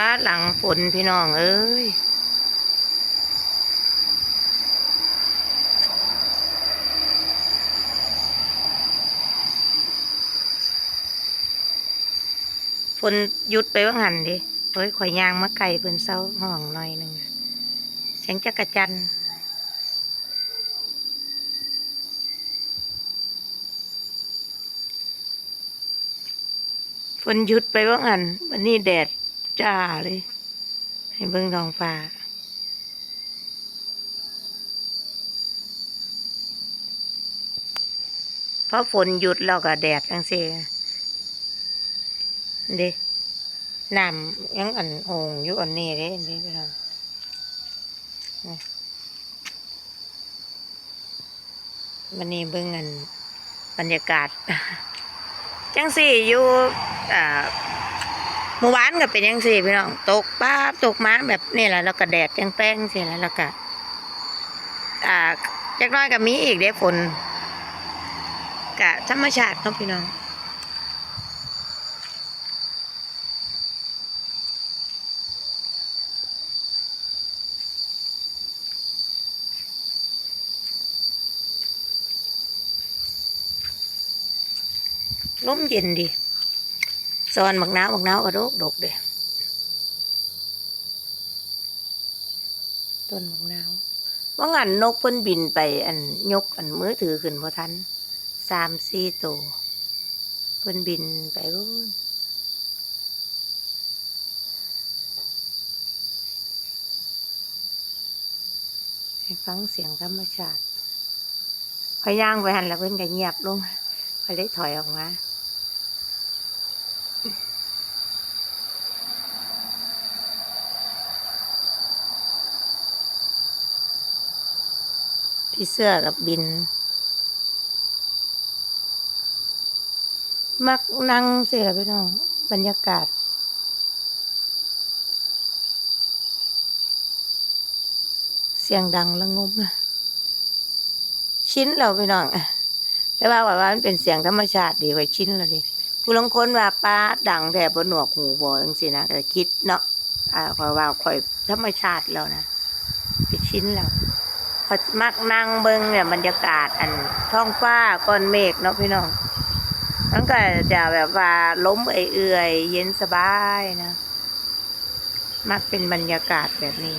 ฟ้าหลังฝนพี่น้องเอ้ยฝนหยุดไปว่าหันดิเฮ้ยข่อยยางมาไก่เพิ่นเศร้าห้องหน่อยหนึ่งเสียงจักระจันฝนหยุดไปว่าหันวันนี้แดด จ้าเลย ให้เบิ่งทองฟ้าเพราะฝนหยุดแล้วก็แดดจังซี่เด้น้ำยังอันโหงอยู่อันนี้เด้นี่พี่น้องนี่วันนี้เบิ่งอันบรรยากาศ จังสี่อยู่อ่า เมื่อวานก็เป็นจังสี่พี่น้อง ตกป้าบตกมาแบบนี่แหละแล้วก็แดดแจ้งแป้งสิแล้วแล้วก็อ่าจักน้อยก็มีอีกเด้ฝนกะธรรมชาติเนาะพี่น้องลมเย็นดี ซอนบักน้าวบักน้าวกระโดกดกเด้ต้นบักน้าวว่างันนกเพิ่นบินไปอันยกอันมือถือขึ้นพอทันสามสี่ตัวเพิ่นบินไปพู้นให้ฟังเสียงธรรมชาติพอย่างไปหันแล้วเพิ่นก็เงียบลงพอยเลยถอยออกมา พี่เสื้อกับบิน มักนั่งเสียพี่น้อง บรรยากาศ เสียงดังละงมนะชิ้นเราพี่น้องแต่ว่าว่ามันเป็นเสียงธรรมชาติดีไว้ชิ้นเราดิผู้ลางคนว่าป้าดังแต่บนหนวกหูบอจังสินะแต่คิดเนาะอ่าคอยว่าคอยธรรมชาติแล้วนะเป็นชิ้นเรา พอมักนั่งเบิ้งเนี่ยบรรยากาศอันท้องฟ้าก้อนเมฆเนาะพี่น้องมันก็จะแบบว่าล้มเอื่อยเย็นสบายนะ มักเป็นบรรยากาศแบบนี้